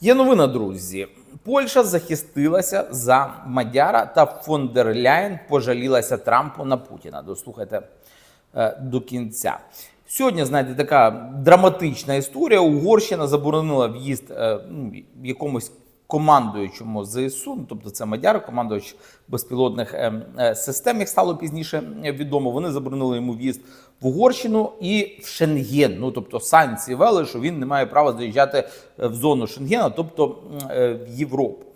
Є новина, друзі. Польща захистилася за Мадяра та фон дер Ляєн пожалілася Трампу на Путіна. Дослухайте е, до кінця. Сьогодні, знаєте, така драматична історія. Угорщина заборонила в'їзд е, ну, якомусь командуючому ЗСУ, ну, тобто це Мадяр, командувач безпілотних е, е, систем, як стало пізніше відомо. Вони заборонили йому в'їзд в Угорщину і в Шенген. Ну тобто санкції вели, що він не має права заїжджати е, в зону Шенгена, тобто е, в Європу.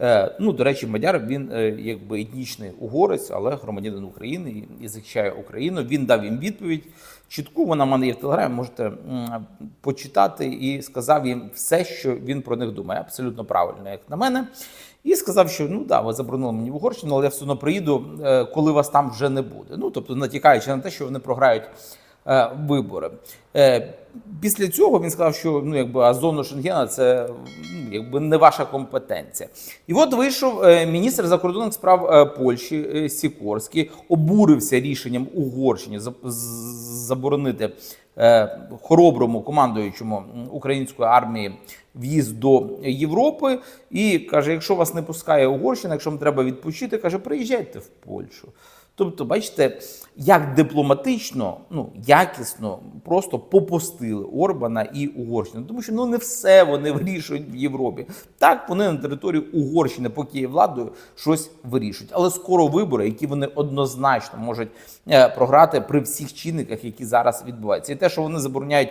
Е, Ну, до речі, Мадяр він е, якби етнічний угорець, але громадянин України і- захищає Україну. Він дав їм відповідь чітку. Вона в мене є в телеграмі. Можете почитати і сказав їм все, що він про них думає. Абсолютно правильно, як на мене. І сказав, що ну да, ви заборонили мені в Угорщину, але я все одно приїду, е, коли вас там вже не буде. Ну тобто, натякаючи на те, що вони програють вибори. Е, Після цього він сказав, що ну якби а зону Шенгена це ну, якби не ваша компетенція. І от вийшов е, міністр закордонних справ е, Польщі е, Сікорський, обурився рішенням Угорщині з- заборонити е, хороброму командуючому української армії в'їзд до Європи. І каже: якщо вас не пускає Угорщина, якщо вам треба відпочити, каже, приїжджайте в Польщу. Тобто, бачите, як дипломатично, ну якісно, просто попустили Орбана і Угорщину, тому що ну не все вони вирішують в Європі. Так вони на території Угорщини, поки є владою, щось вирішують. Але скоро вибори, які вони однозначно можуть е, програти при всіх чинниках, які зараз відбуваються, і те, що вони забороняють.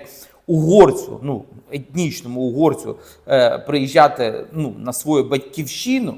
Угорцю, ну етнічному угорцю, е, приїжджати ну на свою батьківщину,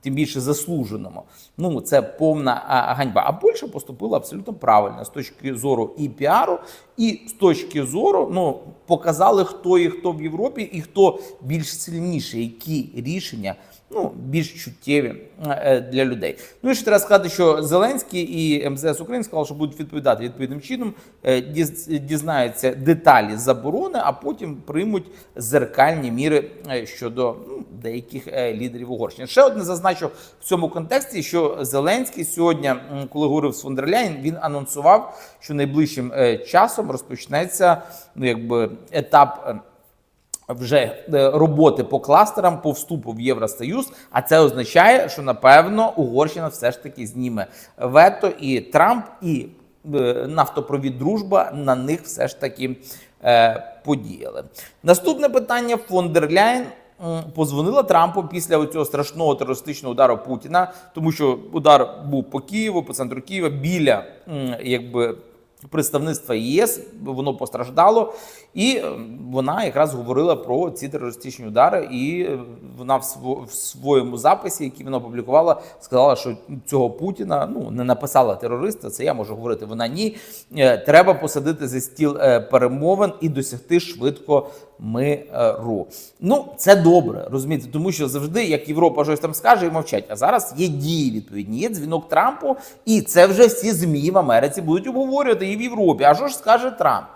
тим більше заслуженому. Ну це повна ганьба. А Польща поступила абсолютно правильно з точки зору і піару, і з точки зору ну показали, хто і хто в Європі, і хто більш сильніший, які рішення. Ну, більш чуттєві е, для людей. Ну і ще треба сказати, що Зеленський і МЗС України сказали, що будуть відповідати відповідним чином, е, дізнаються деталі заборони, а потім приймуть зеркальні міри е, щодо ну, деяких лідерів Угорщини. Ще одне зазначу в цьому контексті, що Зеленський сьогодні, коли говорив з фон він анонсував, що найближчим часом розпочнеться ну, якби етап. Вже е, роботи по кластерам по вступу в Євросоюз. А це означає, що напевно Угорщина все ж таки зніме вето, і Трамп і е, нафтопровід дружба на них все ж таки е, подіяли. Наступне питання фон дер Ляєн м, позвонила Трампу після цього страшного терористичного удару Путіна, тому що удар був по Києву, по центру Києва, біля якби представництва ЄС, воно постраждало, і е, вона якраз говорила про ці терористичні удари. І е, вона в своєму записі, який вона опублікувала, сказала, що цього Путіна ну не написала терориста. Це я можу говорити. Вона ні. Е, Треба посадити за стіл перемовин і досягти швидко миру. Ну це добре, розумієте, тому що завжди, як Європа щось там скаже, і мовчать. А зараз є дії відповідні, є дзвінок Трампу, і це вже всі змі в Америці будуть обговорювати і в Європі. А що ж скаже Трамп?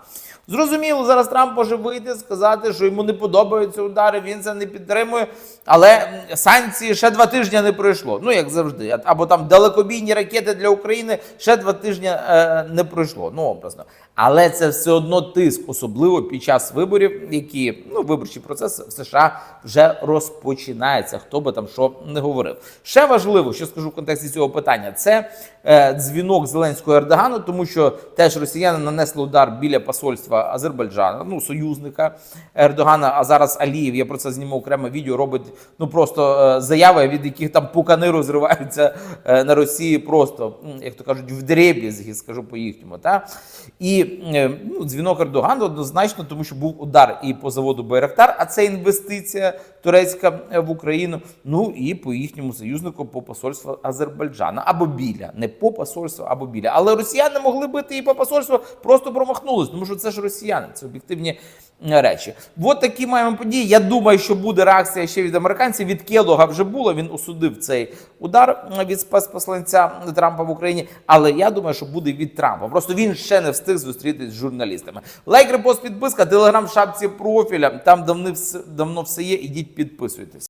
Зрозуміло, зараз Трамп може вийти сказати, що йому не подобаються удари, він це не підтримує. Але санкції ще два тижні не пройшло. Ну як завжди, або там далекобійні ракети для України ще два тижні е, не пройшло. Ну образно. Але це все одно тиск, особливо під час виборів, які ну виборчий процес в США вже розпочинається. Хто би там що не говорив. Ще важливо, що скажу в контексті цього питання, це е, дзвінок Зеленського Ердогану, тому що теж росіяни нанесли удар біля посольства Азербайджану, ну союзника Ердогана. А зараз Алієв, я про це зніму окреме відео, робить ну просто е, заяви, від яких там пукани розриваються е, на Росії, просто як то кажуть, в дребізги, скажу по їхньому. Та і е, ну, дзвінок Ердогану однозначно, тому що був удар і по заводу Байрактар, а це інвестиція турецька е, в Україну. Ну і по їхньому союзнику по посольству Азербайджана або біля, не по посольству, або біля. Але росіяни могли бити і по посольству, просто промахнулись, тому що це ж росіяни, це об'єктивні речі. От такі маємо події. Я думаю, що буде реакція ще від американців. Від Келога вже було. Він осудив цей удар від спецпосланця Трампа в Україні. Але я думаю, що буде від Трампа. Просто він ще не встиг зустрітись з журналістами. Лайк, репост, підписка, телеграм шапці профіля. Там давно все є. Ідіть підписуйтесь.